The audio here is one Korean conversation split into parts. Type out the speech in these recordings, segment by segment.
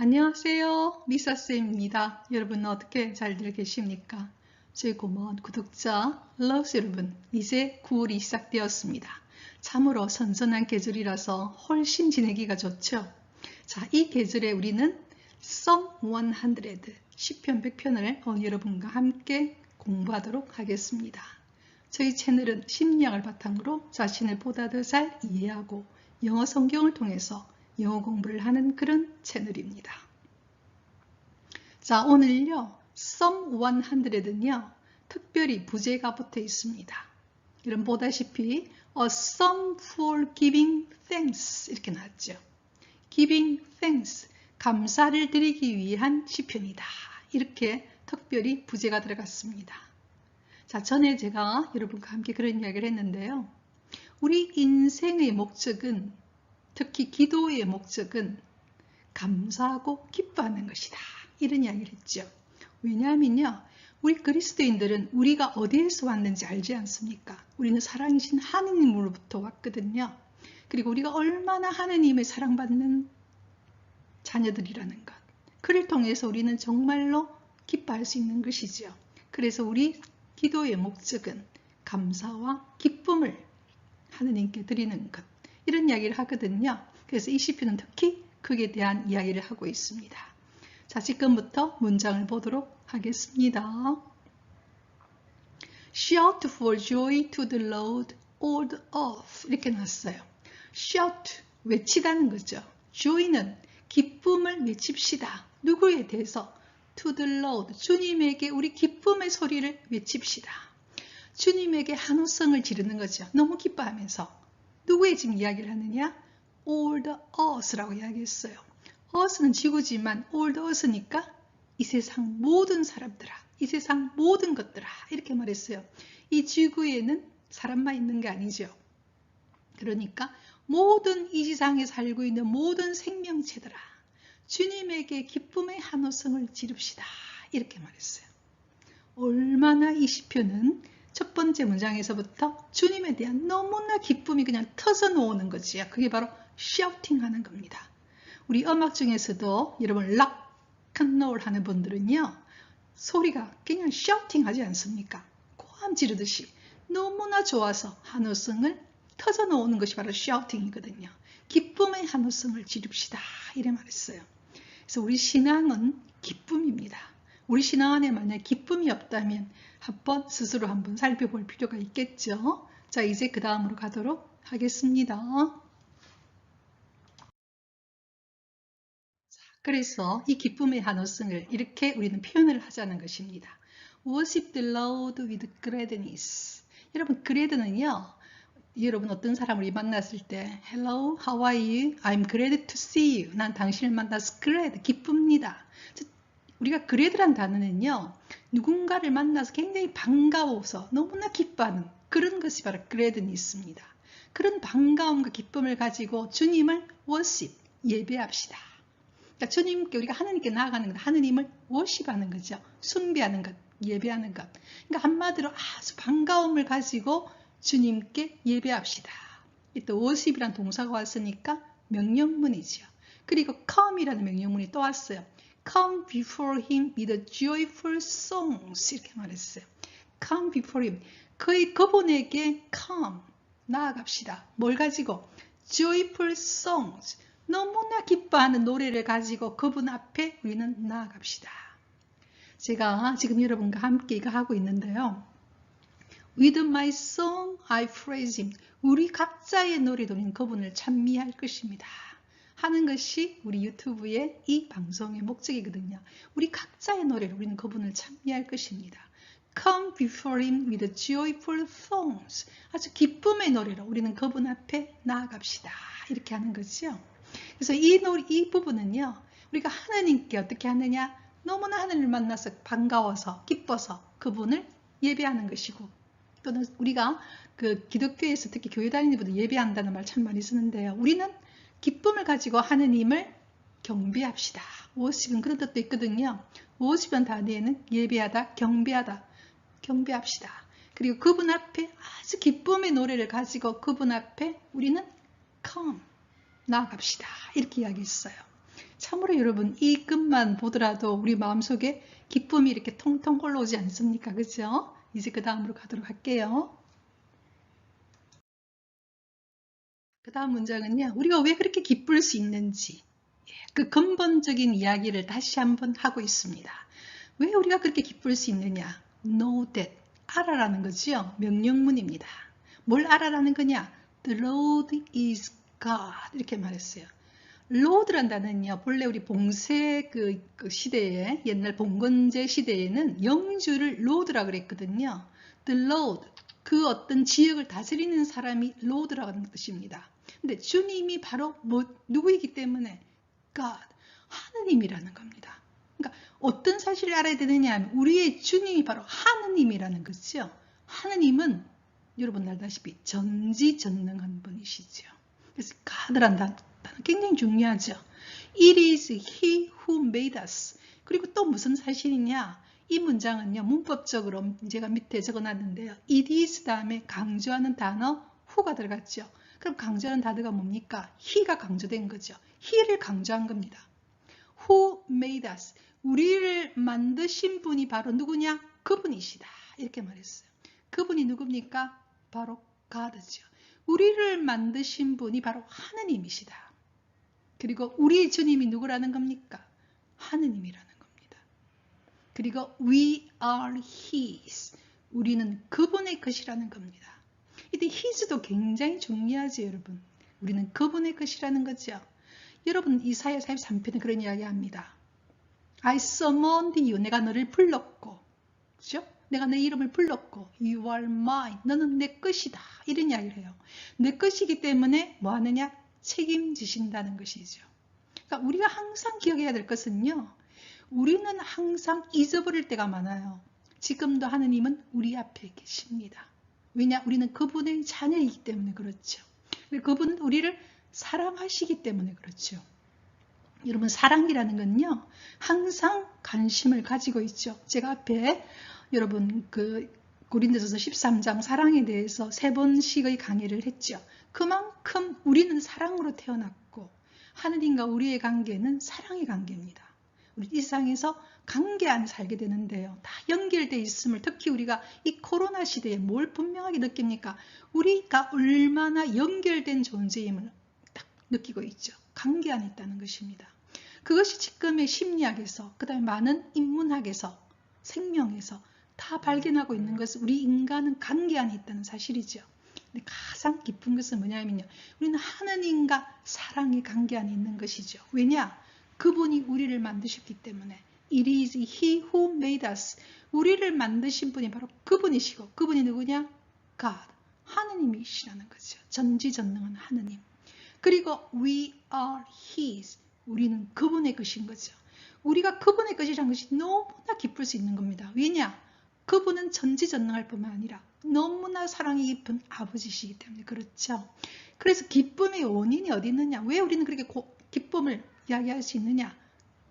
안녕하세요. 미사쌤입니다. 여러분 어떻게 잘들 계십니까? 저희 고마운 구독자 러스 여러분 이제 9월이 시작되었습니다. 참으로 선선한 계절이라서 훨씬 지내기가 좋죠. 자, 이 계절에 우리는 Psalm 100, 10편 100편을 오늘 여러분과 함께 공부하도록 하겠습니다. 저희 채널은 심리학을 바탕으로 자신을 보다 더 잘 이해하고 영어 성경을 통해서 영어 공부를 하는 그런 채널입니다. 자, 오늘요. Psalm 100은요. 특별히 부제가 붙어 있습니다. 여러분 보다시피 A Psalm for Giving Thanks 이렇게 나왔죠. Giving Thanks, 감사를 드리기 위한 시편이다. 이렇게 특별히 부제가 들어갔습니다. 자, 전에 제가 여러분과 함께 그런 이야기를 했는데요. 우리 인생의 목적은 특히 기도의 목적은 감사하고 기뻐하는 것이다. 이런 이야기를 했죠. 왜냐하면요. 우리 그리스도인들은 우리가 어디에서 왔는지 알지 않습니까? 우리는 사랑이신 하느님으로부터 왔거든요. 그리고 우리가 얼마나 하느님의 사랑받는 자녀들이라는 것. 그를 통해서 우리는 정말로 기뻐할 수 있는 것이죠. 그래서 우리 기도의 목적은 감사와 기쁨을 하느님께 드리는 것. 이런 이야기를 하거든요. 그래서 이 시편은 특히 그에 대한 이야기를 하고 있습니다. 자, 지금부터 문장을 보도록 하겠습니다. Shout for joy to the Lord, all the earth. 이렇게 났어요. Shout, 외치다는 거죠. joy는 기쁨을 외칩시다. 누구에 대해서? To the Lord, 주님에게 우리 기쁨의 소리를 외칩시다. 주님에게 한호성을 지르는 거죠. 너무 기뻐하면서. 누구의 지금 이야기를 하느냐? the earth라고 이야기했어요. earth는 지구지만 the earth니까 이 세상 모든 사람들아, 이 세상 모든 것들아 이렇게 말했어요. 이 지구에는 사람만 있는 게 아니죠. 그러니까 모든 이 지상에 살고 있는 모든 생명체들아 주님에게 기쁨의 한호성을 지릅시다. 이렇게 말했어요. 얼마나 이 시편은 첫 번째 문장에서부터 주님에 대한 너무나 기쁨이 그냥 터져 놓는 거지요. 그게 바로 샤우팅 하는 겁니다. 우리 음악 중에서도 여러분 락앤롤 하는 분들은요. 소리가 그냥 샤우팅 하지 않습니까? 고함 지르듯이 너무나 좋아서 한우성을 터져 놓는 것이 바로 샤우팅이거든요. 기쁨의 한우성을 지릅시다. 이래 말했어요. 그래서 우리 신앙은 기쁨입니다. 우리 신앙 안에 만약 기쁨이 없다면 한번 스스로 한번 살펴볼 필요가 있겠죠. 자, 이제 그 다음으로 가도록 하겠습니다. 자, 그래서 이 기쁨의 한호성을 이렇게 우리는 표현을 하자는 것입니다. Worship the Lord with gladness. 여러분, glad는요. 여러분 어떤 사람을 만났을 때 Hello, how are you? I'm glad to see you. 난 당신을 만나서 glad, 기쁩니다. 우리가 그레드란 단어는요. 누군가를 만나서 굉장히 반가워서 너무나 기뻐하는 그런 것이 바로 그레드니 있습니다. 그런 반가움과 기쁨을 가지고 주님을 워십, 예배합시다. 그러니까 주님께 우리가 하느님께 나아가는 것, 하느님을 워십하는 거죠. 숭배하는 것, 예배하는 것. 그러니까 한마디로 아주 반가움을 가지고 주님께 예배합시다. 또 워십이란 동사가 왔으니까 명령문이죠. 그리고 come이라는 명령문이 또 왔어요. Come before him with joyful songs 이렇게 말했어요. Come before him. 그의 그분에게 come 나아갑시다. 뭘 가지고? joyful songs. 너무나 기뻐하는 노래를 가지고 그분 앞에 우리는 나아갑시다. 제가 지금 여러분과 함께 이거 하고 있는데요. With my song I praise him. 우리 각자의 노래도 그분을 찬미할 것입니다. 하는 것이 우리 유튜브의 이 방송의 목적이거든요. 우리 각자의 노래를 우리는 그분을 찬미할 것입니다. Come before him with joyful songs. 아주 기쁨의 노래로 우리는 그분 앞에 나아갑시다. 이렇게 하는 거죠. 그래서 이 노래, 이 부분은요. 우리가 하나님께 어떻게 하느냐? 너무나 하나님을 만나서 반가워서 기뻐서 그분을 예배하는 것이고 또는 우리가 그 기독교에서 특히 교회 다니는 분들 예배한다는 말 참 많이 쓰는데요. 우리는 기쁨을 가지고 하느님을 경배합시다. 워십은 그런 뜻도 있거든요. 워십은 단위에는 예배하다, 경배하다, 경배합시다. 그리고 그분 앞에 아주 기쁨의 노래를 가지고 그분 앞에 우리는 come, 나아갑시다. 이렇게 이야기했어요. 참으로 여러분 이 끝만 보더라도 우리 마음속에 기쁨이 이렇게 통통 올라오지 않습니까? 그죠? 이제 그 다음으로 가도록 할게요. 그 다음 문장은요. 우리가 왜 그렇게 기쁠 수 있는지 예, 그 근본적인 이야기를 다시 한번 하고 있습니다. 왜 우리가 그렇게 기쁠 수 있느냐? Know that. 알아라는 거죠. 명령문입니다. 뭘 알아라는 거냐? The Lord is God. 이렇게 말했어요. Lord란 단어는요. 본래 우리 봉쇄 그, 그 시대에 옛날 봉건제 시대에는 영주를 Lord라 그랬거든요. The Lord. 그 어떤 지역을 다스리는 사람이 Lord라는 뜻입니다. 근데 주님이 바로 뭐, 누구이기 때문에 God. 하느님이라는 겁니다. 그러니까 어떤 사실을 알아야 되느냐 하면 우리의 주님이 바로 하느님이라는 거죠. 하느님은 여러분 알다시피 전지전능한 분이시죠. 그래서 God란 단어 굉장히 중요하죠. It is He who made us. 그리고 또 무슨 사실이냐? 이 문장은요, 문법적으로 제가 밑에 적어놨는데요. It is 다음에 강조하는 단어 who가 들어갔죠. 그럼 강조하는 단어가 뭡니까? he가 강조된 거죠. he를 강조한 겁니다. Who made us. 우리를 만드신 분이 바로 누구냐? 그분이시다. 이렇게 말했어요. 그분이 누굽니까? 바로 God죠. 우리를 만드신 분이 바로 하느님이시다. 그리고 우리 주님이 누구라는 겁니까? 하느님이라는 겁니다. 그리고 we are his. 우리는 그분의 것이라는 겁니다. 이때 his도 굉장히 중요하죠, 여러분. 우리는 그분의 것이라는 거죠. 여러분 이사야 43편에 그런 이야기 합니다. I summoned you. 내가 너를 불렀고. 그죠? 내가 내 이름을 불렀고 You are mine. 너는 내 것이다. 이런 이야기를 해요. 내 것이기 때문에 뭐 하느냐? 책임지신다는 것이죠. 그러니까 우리가 항상 기억해야 될 것은요. 우리는 항상 잊어버릴 때가 많아요. 지금도 하느님은 우리 앞에 계십니다. 왜냐? 우리는 그분의 자녀이기 때문에 그렇죠. 그분은 우리를 사랑하시기 때문에 그렇죠. 여러분 사랑이라는 건요. 항상 관심을 가지고 있죠. 제가 앞에 여러분 그 고린도서서 13장 사랑에 대해서 세 번씩의 강의를 했죠. 그만큼 우리는 사랑으로 태어났고 하느님과 우리의 관계는 사랑의 관계입니다. 우리 이 세상에서 관계 안에 살게 되는데요. 다 연결되어 있음을 특히 우리가 이 코로나 시대에 뭘 분명하게 느낍니까? 우리가 얼마나 연결된 존재임을 딱 느끼고 있죠. 관계 안에 있다는 것입니다. 그것이 지금의 심리학에서 그 다음에 많은 인문학에서 생명에서 다 발견하고 있는 것은 우리 인간은 관계 안에 있다는 사실이죠. 근데 가장 기쁜 것은 뭐냐면요. 우리는 하느님과 사랑의 관계 안에 있는 것이죠. 왜냐? 그분이 우리를 만드셨기 때문에 It is He who made us. 우리를 만드신 분이 바로 그분이시고 그분이 누구냐? God. 하느님이시라는 거죠. 전지전능한 하느님. 그리고 we are His. 우리는 그분의 것인 거죠. 우리가 그분의 것이라는 것이 너무나 기쁠 수 있는 겁니다. 왜냐? 그분은 전지전능할 뿐만 아니라 너무나 사랑이 깊은 아버지시기 때문에 그렇죠. 그래서 기쁨의 원인이 어디 있느냐? 왜 우리는 그렇게 고, 기쁨을 이야기할 수 있느냐?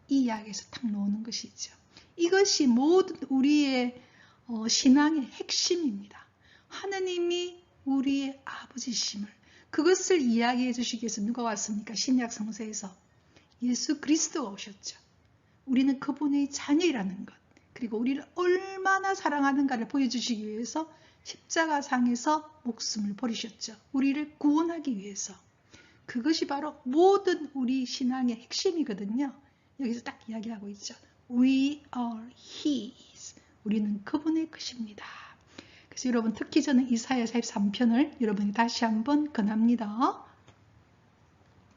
이 이야기에서 딱 나오는 것이죠. 이것이 모든 우리의 어, 신앙의 핵심입니다. 하느님이 우리의 아버지심을 그것을 이야기해 주시기 위해서 누가 왔습니까? 신약 성서에서 예수 그리스도가 오셨죠. 우리는 그분의 자녀라는 것. 그리고 우리를 얼마나 사랑하는가를 보여주시기 위해서 십자가상에서 목숨을 버리셨죠. 우리를 구원하기 위해서. 그것이 바로 모든 우리 신앙의 핵심이거든요. 여기서 딱 이야기하고 있죠. We are His. 우리는 그분의 것입니다. 그래서 여러분 특히 저는 이사야 43편을 여러분이 다시 한번 권합니다.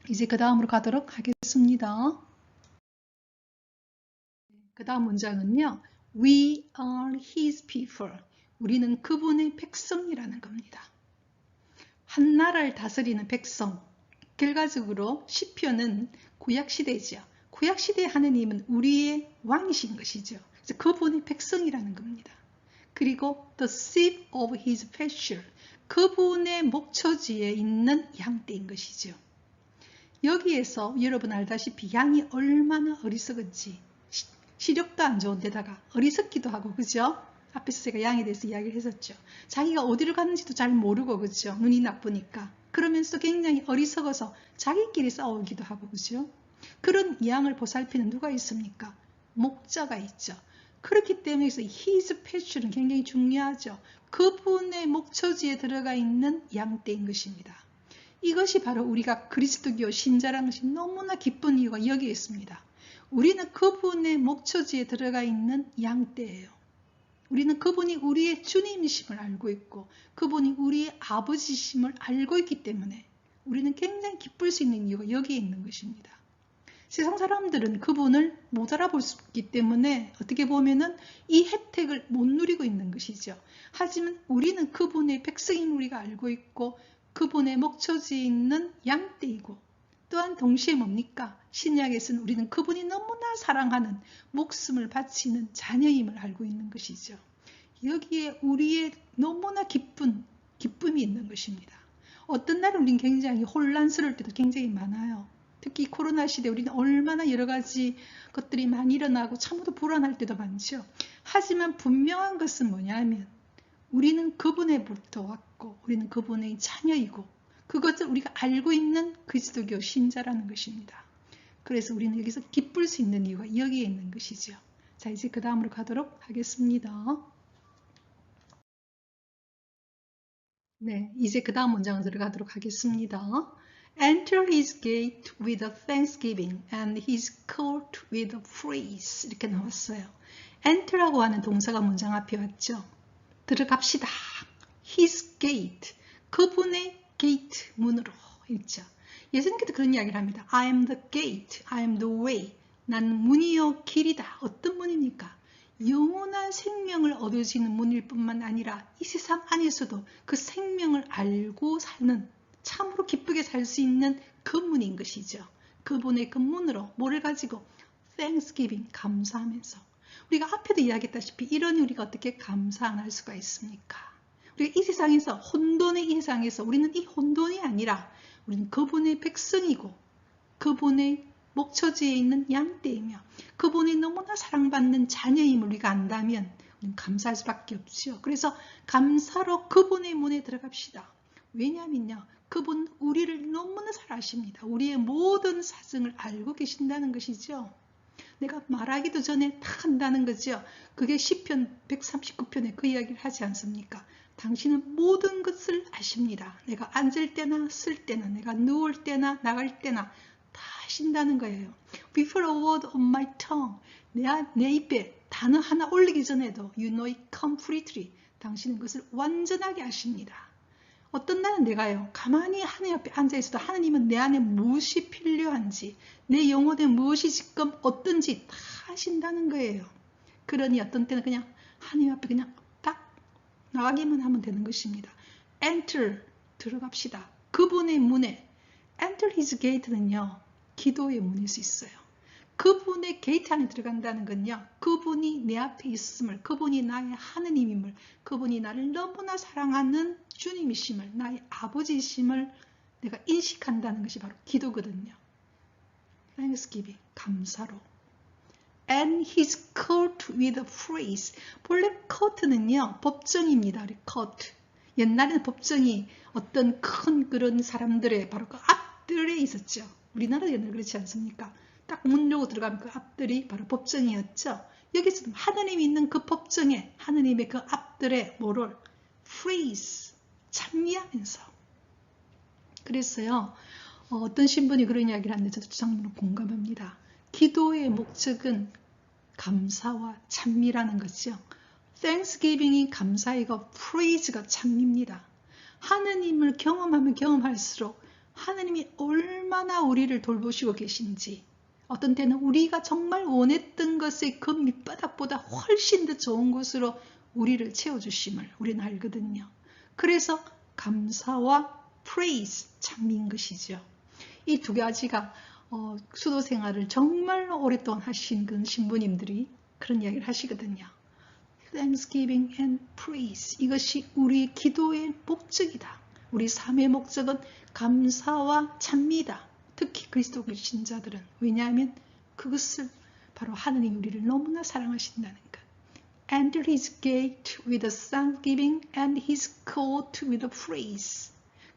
이제 그 다음으로 가도록 하겠습니다. 그 다음 문장은요. We are His people. 우리는 그분의 백성이라는 겁니다. 한 나라를 다스리는 백성. 결과적으로 시편은 구약시대죠. 구약시대의 하느님은 우리의 왕이신 것이죠. 그래서 그분의 백성이라는 겁니다. 그리고 the sheep of his pasture. 그분의 목초지에 있는 양떼인 것이죠. 여기에서 여러분 알다시피 양이 얼마나 어리석은지 시력도 안 좋은 데다가 어리석기도 하고 그죠? 앞에서 제가 양에 대해서 이야기를 했었죠. 자기가 어디를 가는지도 잘 모르고 그죠? 눈이 나쁘니까. 그러면서 굉장히 어리석어서 자기끼리 싸우기도 하고 그죠? 그런 양을 보살피는 누가 있습니까? 목자가 있죠. 그렇기 때문에 his pasture는 굉장히 중요하죠. 그분의 목처지에 들어가 있는 양떼인 것입니다. 이것이 바로 우리가 그리스도교 신자라는 것이 너무나 기쁜 이유가 여기에 있습니다. 우리는 그분의 목처지에 들어가 있는 양떼예요. 우리는 그분이 우리의 주님이심을 알고 있고 그분이 우리의 아버지심을 알고 있기 때문에 우리는 굉장히 기쁠 수 있는 이유가 여기에 있는 것입니다. 세상 사람들은 그분을 못 알아볼 수 있기 때문에 어떻게 보면은 이 혜택을 못 누리고 있는 것이죠. 하지만 우리는 그분의 백성인 우리가 알고 있고 그분의 목초지에 있는 양떼이고 또한 동시에 뭡니까? 신약에서는 우리는 그분이 너무나 사랑하는 목숨을 바치는 자녀임을 알고 있는 것이죠. 여기에 우리의 너무나 기쁜 기쁨이 있는 것입니다. 어떤 날은 우리는 굉장히 혼란스러울 때도 굉장히 많아요. 특히 코로나 시대 우리는 얼마나 여러 가지 것들이 많이 일어나고 참으로 불안할 때도 많죠. 하지만 분명한 것은 뭐냐면 우리는 그분의부터 왔고 우리는 그분의 자녀이고 그것을 우리가 알고 있는 그리스도교 신자라는 것입니다. 그래서 우리는 여기서 기쁠 수 있는 이유가 여기에 있는 것이죠. 자 이제 그 다음으로 가도록 하겠습니다. 네, 이제 그 다음 문장으로 들어가도록 하겠습니다. Enter his gate with a thanksgiving and his court with a praise 이렇게 나왔어요. enter라고 하는 동사가 문장 앞에 왔죠. 들어갑시다. his gate 그분의 게이트 문으로 있죠. 예수님께서 그런 이야기를 합니다. I am the gate, I am the way. 난 문이요 길이다. 어떤 문입니까? 영원한 생명을 얻을 수 있는 문일 뿐만 아니라 이 세상 안에서도 그 생명을 알고 사는 참으로 기쁘게 살 수 있는 그 문인 것이죠. 그분의 그 문으로 뭐를 가지고 Thanksgiving 감사하면서 우리가 앞에도 이야기했다시피 이러니 우리가 어떻게 감사 안 할 수가 있습니까? 우리가 이 세상에서 혼돈의 이 세상에서 우리는 이 혼돈이 아니라 우리는 그분의 백성이고 그분의 목처지에 있는 양떼이며 그분이 너무나 사랑받는 자녀임을 우리가 안다면 우리는 감사할 수밖에 없죠. 그래서 감사로 그분의 문에 들어갑시다. 왜냐하면요. 그분 우리를 너무나 잘 아십니다. 우리의 모든 사정을 알고 계신다는 것이죠. 내가 말하기도 전에 다 한다는 거죠. 그게 시편 139편에 그 이야기를 하지 않습니까? 당신은 모든 것을 아십니다. 내가 앉을 때나 쓸 때나 내가 누울 때나 나갈 때나 다 하신다는 거예요. Before a word on my tongue 내, 내 입에 단어 하나 올리기 전에도 you know it completely 당신은 그것을 완전하게 아십니다. 어떤 날은 내가요 가만히 하나님 앞에 앉아 있어도 하나님은 내 안에 무엇이 필요한지 내 영혼에 무엇이 지금 어떤지 다 하신다는 거예요. 그러니 어떤 때는 그냥 하나님 앞에 그냥 딱 나가기만 하면 되는 것입니다. Enter 들어갑시다. 그분의 문에 Enter His Gate는요 기도의 문일 수 있어요. 그분의 게이트 안에 들어간다는 건요. 그분이 내 앞에 있음을, 그분이 나의 하느님임을, 그분이 나를 너무나 사랑하는 주님이심을, 나의 아버지이심을 내가 인식한다는 것이 바로 기도거든요. Thanksgiving, 감사로. And his court with praise. 본래 court는요, 법정입니다. court. 옛날에는 법정이 어떤 큰 그런 사람들의 바로 그 앞들에 있었죠. 우리나라도 옛날 그렇지 않습니까? 딱 문 열고 들어가면 그 앞들이 바로 법정이었죠. 여기서도 하느님이 있는 그 법정에 하느님의 그 앞들에 뭐를 praise 찬미하면서 그랬어요. 어, 떤 신분이 그런 이야기를 하는데 저도 정말로 공감합니다. 기도의 목적은 감사와 찬미라는 것이죠. Thanksgiving이 감사이고 praise가 찬미입니다. 하느님을 경험하면 경험할수록 하느님이 얼마나 우리를 돌보시고 계신지 어떤 때는 우리가 정말 원했던 것의 그 밑바닥보다 훨씬 더 좋은 것으로 우리를 채워주심을 우리는 알거든요. 그래서 감사와 praise 찬미인 것이죠. 이 두 가지가 어, 수도 생활을 정말 오랫동안 하신 그 신부님들이 그런 이야기를 하시거든요. Thanksgiving and praise 이것이 우리 기도의 목적이다. 우리 삶의 목적은 감사와 찬미다. 특히 그리스도교 신자들은 왜냐하면 그것을 바로 하느님 우리를 너무나 사랑하신다는 것. Enter his gate with thanksgiving and his court with praise.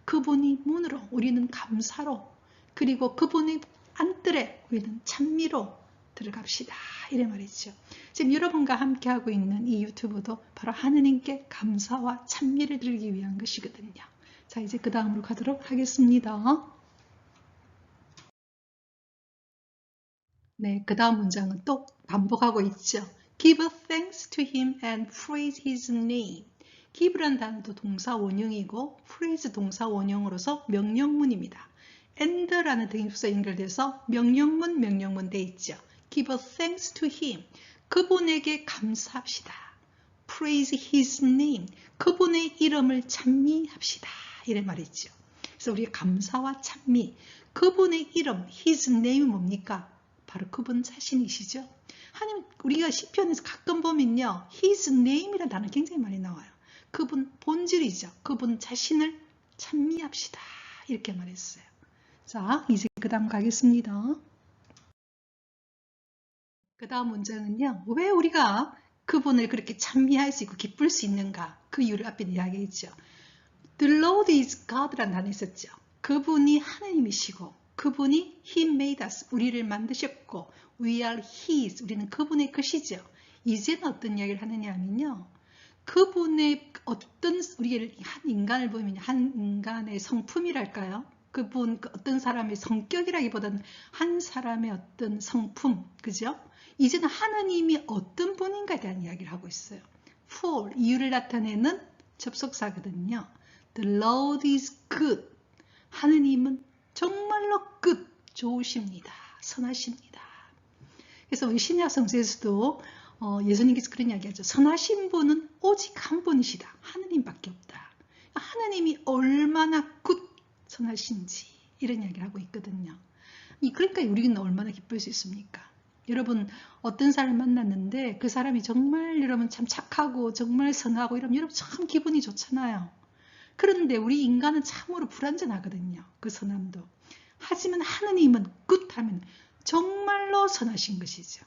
그분이 문으로 우리는 감사로 그리고 그분의 안뜰에 우리는 찬미로 들어갑시다. 이래 말이죠. 지금 여러분과 함께 하고 있는 이 유튜브도 바로 하느님께 감사와 찬미를 드리기 위한 것이거든요. 자, 이제 그 다음으로 가도록 하겠습니다. 네, 그 다음 문장은 또 반복하고 있죠. Give thanks to him and praise his name. give란 단어도 동사 원형이고 praise 동사 원형으로서 명령문입니다. And라는 대인수사 연결돼서 명령문 명령문 돼 있죠. Give thanks to him. 그분에게 감사합시다. Praise his name. 그분의 이름을 찬미합시다. 이래 말이죠. 그래서 우리 감사와 찬미. 그분의 이름, his name 뭡니까? 바로 그분 자신이시죠. 하나님 우리가 시편에서 가끔 보면요. his name이라는 단어 굉장히 많이 나와요. 그분 본질이죠. 그분 자신을 찬미합시다. 이렇게 말했어요. 자, 이제 그 다음 가겠습니다. 그 다음 문제는요. 왜 우리가 그분을 그렇게 찬미할 수 있고 기쁠 수 있는가? 그 이유를 앞에 이야기했죠. The Lord is God라는 단어 있었죠. 그분이 하나님이시고 그분이 He made us, 우리를 만드셨고 We are His, 우리는 그분의 것이죠. 이제는 어떤 이야기를 하느냐면요. 그분의 어떤 우리를 한 인간을 보면 한 인간의 성품이랄까요? 그분 그 어떤 사람의 성격이라기보다는 한 사람의 어떤 성품, 그죠? 이제는 하나님이 어떤 분인가에 대한 이야기를 하고 있어요. for 이유를 나타내는 접속사거든요. The Lord is good. 하느님은 정말로 끝 좋으십니다. 선하십니다. 그래서 우리 신약 성서에서도 어, 예수님께서 그런 이야기하죠. 선하신 분은 오직 한 분이시다. 하느님밖에 없다. 하느님이 얼마나 굿 선하신지 이런 이야기를 하고 있거든요. 그러니까 우리는 얼마나 기쁠 수 있습니까? 여러분 어떤 사람을 만났는데 그 사람이 정말 여러분 참 착하고 정말 선하고 이러면 여러분 참 기분이 좋잖아요. 그런데 우리 인간은 참으로 불완전하거든요. 그 선함도. 하지만 하느님은 끝하면 정말로 선하신 것이죠.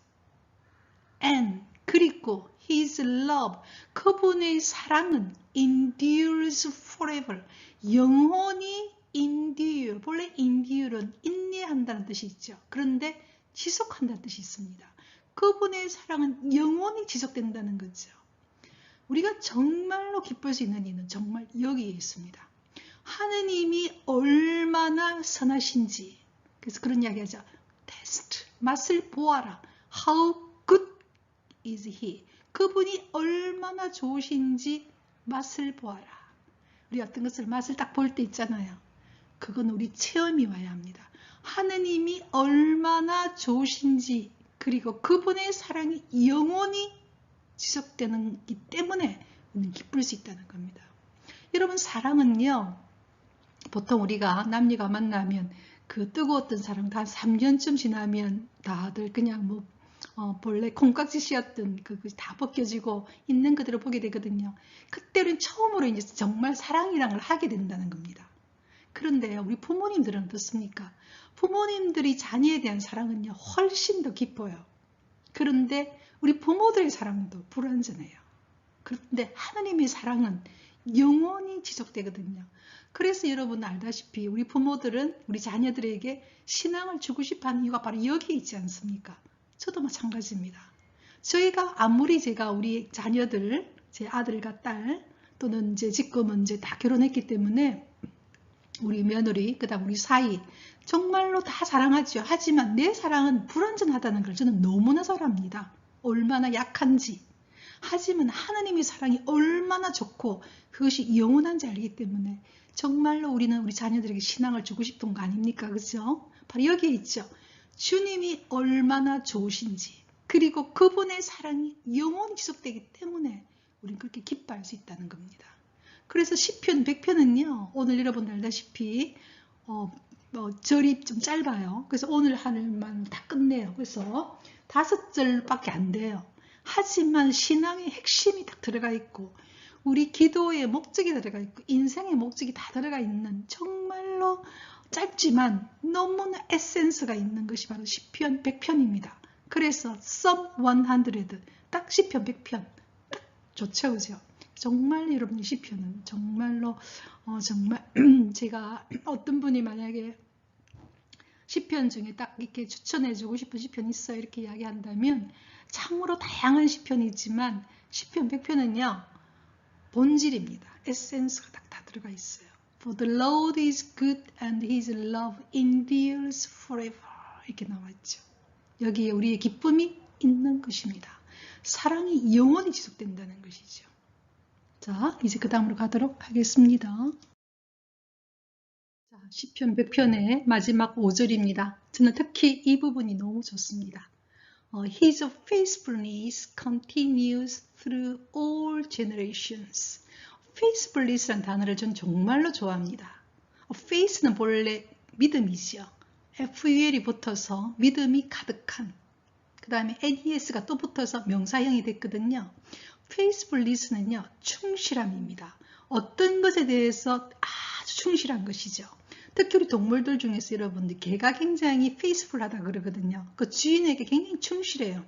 and 그리고 his love 그분의 사랑은 endures forever 영원히 endure 본래 endure은 인내한다는 뜻이 있죠. 그런데 지속한다는 뜻이 있습니다. 그분의 사랑은 영원히 지속된다는 거죠. 우리가 정말로 기쁠 수 있는 이유는 정말 여기에 있습니다. 하느님이 얼마나 선하신지 그래서 그런 이야기 하죠. 테스트 맛을 보아라. How good is he? 그분이 얼마나 좋으신지 맛을 보아라. 우리 어떤 것을 맛을 딱 볼 때 있잖아요. 그건 우리 체험이 와야 합니다. 하느님이 얼마나 좋으신지 그리고 그분의 사랑이 영원히 지속되는 기 때문에 우리는 기쁠 수 있다는 겁니다. 여러분 사랑은요. 보통 우리가 남녀가 만나면 그 뜨거웠던 사랑 다 3년쯤 지나면 다들 그냥 뭐 어, 본래 콩깍지 씌었던 그것이 다 벗겨지고 있는 그대로 보게 되거든요. 그때는 처음으로 이제 정말 사랑이란 걸 하게 된다는 겁니다. 그런데 우리 부모님들은 어떻습니까? 부모님들이 자녀에 대한 사랑은요 훨씬 더 깊어요. 그런데 우리 부모들의 사랑도 불완전해요. 그런데 하나님의 사랑은 영원히 지속되거든요. 그래서 여러분 알다시피 우리 부모들은 우리 자녀들에게 신앙을 주고 싶어하는 이유가 바로 여기에 있지 않습니까? 저도 마찬가지입니다. 저희가 아무리 제가 우리 자녀들, 제 아들과 딸 또는 이제 지금은 이제 다 결혼했기 때문에 우리 며느리, 그 다음 우리 사이 정말로 다 사랑하죠. 하지만 내 사랑은 불완전하다는 걸 저는 너무나 잘 압니다. 얼마나 약한지. 하지만 하나님의 사랑이 얼마나 좋고 그것이 영원한지 알기 때문에 정말로 우리는 우리 자녀들에게 신앙을 주고 싶은 거 아닙니까? 그죠? 바로 여기에 있죠. 주님이 얼마나 좋으신지 그리고 그분의 사랑이 영원히 지속되기 때문에 우리는 그렇게 기뻐할 수 있다는 겁니다. 그래서 10편, 100편은요. 오늘 여러분 알다시피 어, 뭐 절이 좀 짧아요. 그래서 오늘 하늘만 다 끝내요. 그래서 다섯 절밖에 안 돼요. 하지만 신앙의 핵심이 딱 들어가 있고 우리 기도의 목적이 들어가 있고 인생의 목적이 다 들어가 있는 정말로 짧지만 너무나 에센스가 있는 것이 바로 10편, 100편입니다. 그래서 Psalm 100, 딱 10편, 100편 딱 좋죠, 그죠? 정말 여러분 20편은 정말로 어, 정말 제가 어떤 분이 만약에 시편 중에 딱 이렇게 추천해주고 싶은 시편 있어요. 이렇게 이야기한다면 참으로 다양한 시편이 있지만 시편 100편은요. 본질입니다. 에센스가 딱 다 들어가 있어요. For the Lord is good and his love endures forever. 이렇게 나와있죠. 여기에 우리의 기쁨이 있는 것입니다. 사랑이 영원히 지속된다는 것이죠. 자, 이제 그 다음으로 가도록 하겠습니다. 자, 시편 100편의 마지막 5절입니다. 저는 특히 이 부분이 너무 좋습니다. 어, His faithfulness continues through all generations. faithfulness라는 단어를 전 정말로 좋아합니다. 어, faith는 본래 믿음이죠. FUL이 붙어서 믿음이 가득한 그 다음에 NES가 또 붙어서 명사형이 됐거든요. Faithfulness는요. 충실함입니다. 어떤 것에 대해서 아주 충실한 것이죠. 특히 우리 동물들 중에서 여러분들 개가 굉장히 페이스풀하다 그러거든요. 그 주인에게 굉장히 충실해요.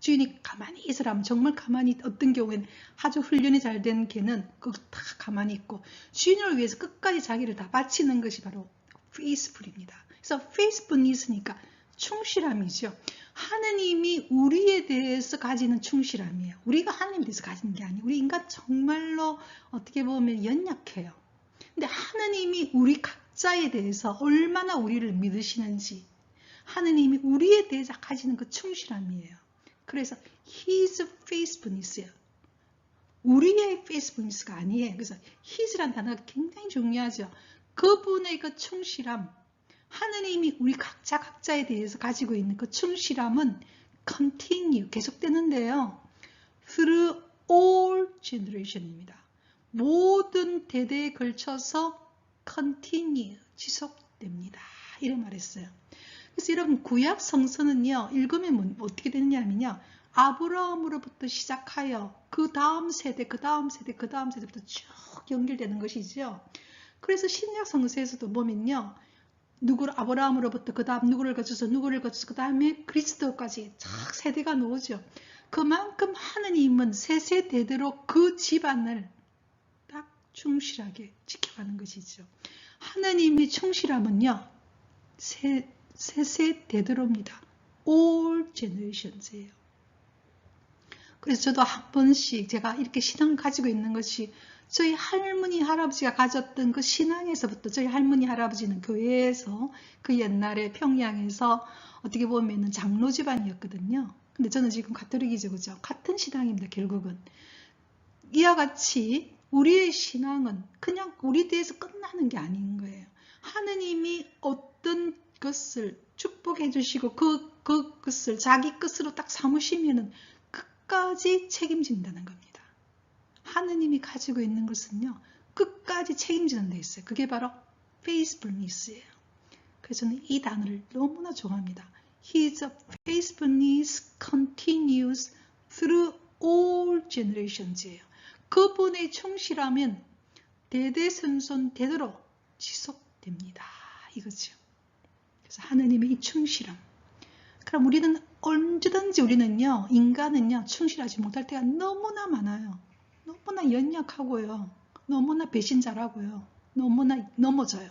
주인이 가만히 있으라면 정말 가만히 어떤 경우에는 아주 훈련이 잘 된 개는 그다 가만히 있고 주인을 위해서 끝까지 자기를 다 바치는 것이 바로 페이스풀입니다. 그래서 페이스풀니스니까 충실함이죠. 하느님이 우리에 대해서 가지는 충실함이에요. 우리가 하느님에 대해서 가지는 게 아니에요. 우리 인간 정말로 어떻게 보면 연약해요. 근데 하느님이 우리 각자에 대해서 얼마나 우리를 믿으시는지 하느님이 우리에 대해서 가지는 그 충실함이에요. 그래서 his faithfulness예요. 우리의 faithfulness가 아니에요. 그래서 his란 단어가 굉장히 중요하죠. 그분의 그 충실함, 하느님이 우리 각자 각자에 대해서 가지고 있는 그 충실함은 continue 계속되는데요. through all generation입니다. 모든 대대에 걸쳐서 continue 지속됩니다. 이런 말했어요. 그래서 여러분 구약 성서는요 읽으면 뭐 어떻게 되느냐면요 아브라함으로부터 시작하여 그 다음 세대 그 다음 세대 그 다음 세대부터 쭉 연결되는 것이죠. 그래서 신약 성서에서도 보면요 누구를 아브라함으로부터 그 다음 누구를 거쳐서 누구를 거쳐서 그 다음에 그리스도까지 쫙 세대가 나오죠. 그만큼 하느님은 세세대대로 그 집안을 딱 충실하게 지켜가는 것이죠. 하느님이 충실함은요. 세, 세세대대로입니다. All generations예요. 그래서 저도 한 번씩 제가 이렇게 신앙을 가지고 있는 것이 저희 할머니 할아버지가 가졌던 그 신앙에서부터 저희 할머니 할아버지는 교회에서 그 옛날에 평양에서 어떻게 보면 장로 집안이었거든요. 근데 저는 지금 가톨릭이죠. 그죠? 같은 신앙입니다. 결국은. 이와 같이 우리의 신앙은 그냥 우리 대해서 끝나는 게 아닌 거예요. 하느님이 어떤 것을 축복해 주시고 그, 그 것을 자기 것으로 딱 삼으시면은 끝까지 책임진다는 겁니다. 하느님이 가지고 있는 것은요. 끝까지 책임지는 데 있어요. 그게 바로 faithfulness예요. 그래서 저는 이 단어를 너무나 좋아합니다. His faithfulness continues through all generations예요. 그분의 충실함은 대대손손 되도록 지속됩니다. 이거죠. 그래서 하느님의 이 충실함. 그럼 우리는 언제든지 우리는요, 인간은요, 충실하지 못할 때가 너무나 많아요. 너무나 연약하고요. 너무나 배신자라고요. 너무나 넘어져요.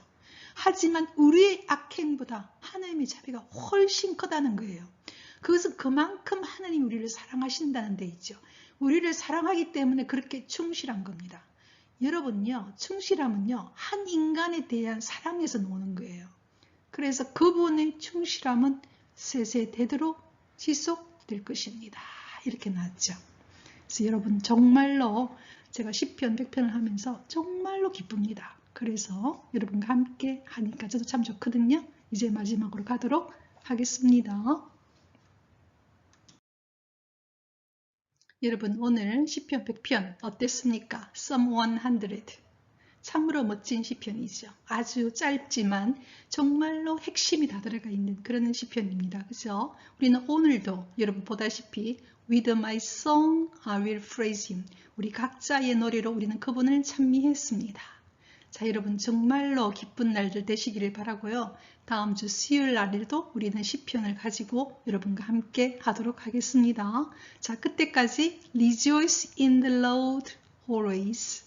하지만 우리의 악행보다 하나님의 자비가 훨씬 크다는 거예요. 그것은 그만큼 하나님 우리를 사랑하신다는 데 있죠. 우리를 사랑하기 때문에 그렇게 충실한 겁니다. 여러분요, 충실함은요, 한 인간에 대한 사랑에서 노는 거예요. 그래서 그분의 충실함은 세세대대로 지속될 것입니다. 이렇게 나왔죠. 그래서 여러분 정말로 제가 10편, 100편을 하면서 정말로 기쁩니다. 그래서 여러분과 함께 하니까 저도 참 좋거든요. 이제 마지막으로 가도록 하겠습니다. 여러분 오늘 10편, 100편 어땠습니까? Psalm 100 참으로 멋진 시편이죠. 아주 짧지만 정말로 핵심이 다 들어가 있는 그런 시편입니다. 그죠? 우리는 오늘도 여러분 보다시피 With my song I will praise him. 우리 각자의 노래로 우리는 그분을 찬미했습니다. 자 여러분 정말로 기쁜 날들 되시기를 바라고요. 다음 주 수요일 날에도 우리는 시편을 가지고 여러분과 함께 하도록 하겠습니다. 자 그때까지 Rejoice in the Lord always.